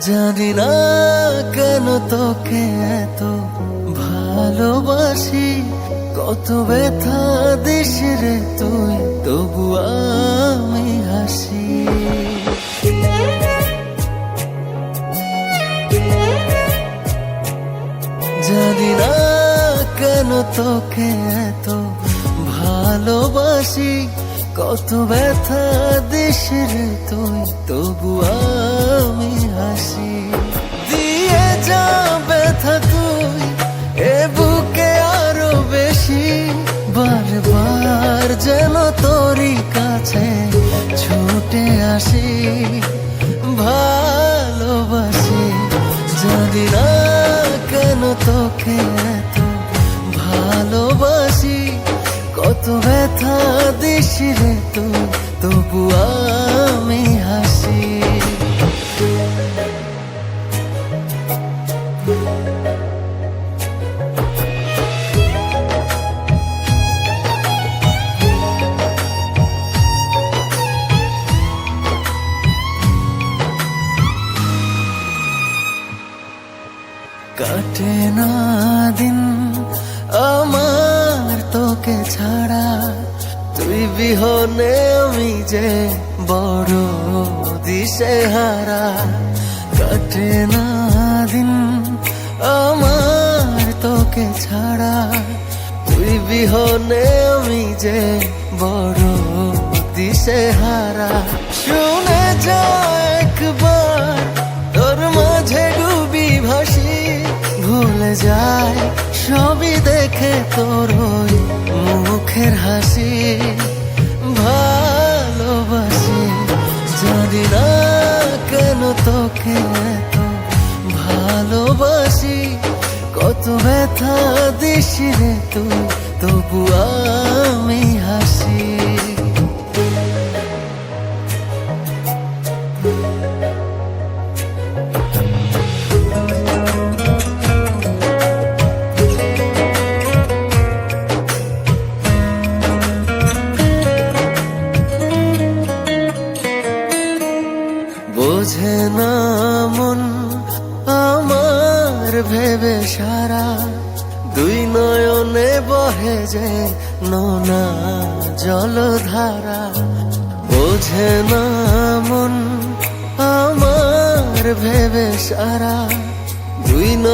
জানি না কেন তোকে এত ভালোবাসি। কত ব্যথা দিস রে তুই, তবু আমি হাসি। জানি না কেন তোকে এত ভালোবাসি। কত ব্যথা দিস তুই, তবু আমি বেশি বারবার যেন তোরই কাছে ছুটে আসি। ভালোবাসি, যদি না কেন তোকে এত ভালোবাসি, কত ব্যথা দিস রে তুই। কাটে না দিন, আমার তোকে ছাড়া। তুই বিহনে আমি যে বড় দিশে হারা কাটে না দিন, আমার তোকে ছাড়া। তুই বিহনে আমি যে বড় দিশে হারা শুনে যা একবার তোর মুখের হাসি, ভালোবাসি। জানি না কেন তোকে ভালোবাসি, কত ব্যথা দিস রে তুই, তবু আমি বোঝে না আমার ভেবে সারা। দুই নয়নে বহে যে নোনা জলধারা। বোঝে না আমার ভেবে সারা। দুই নয়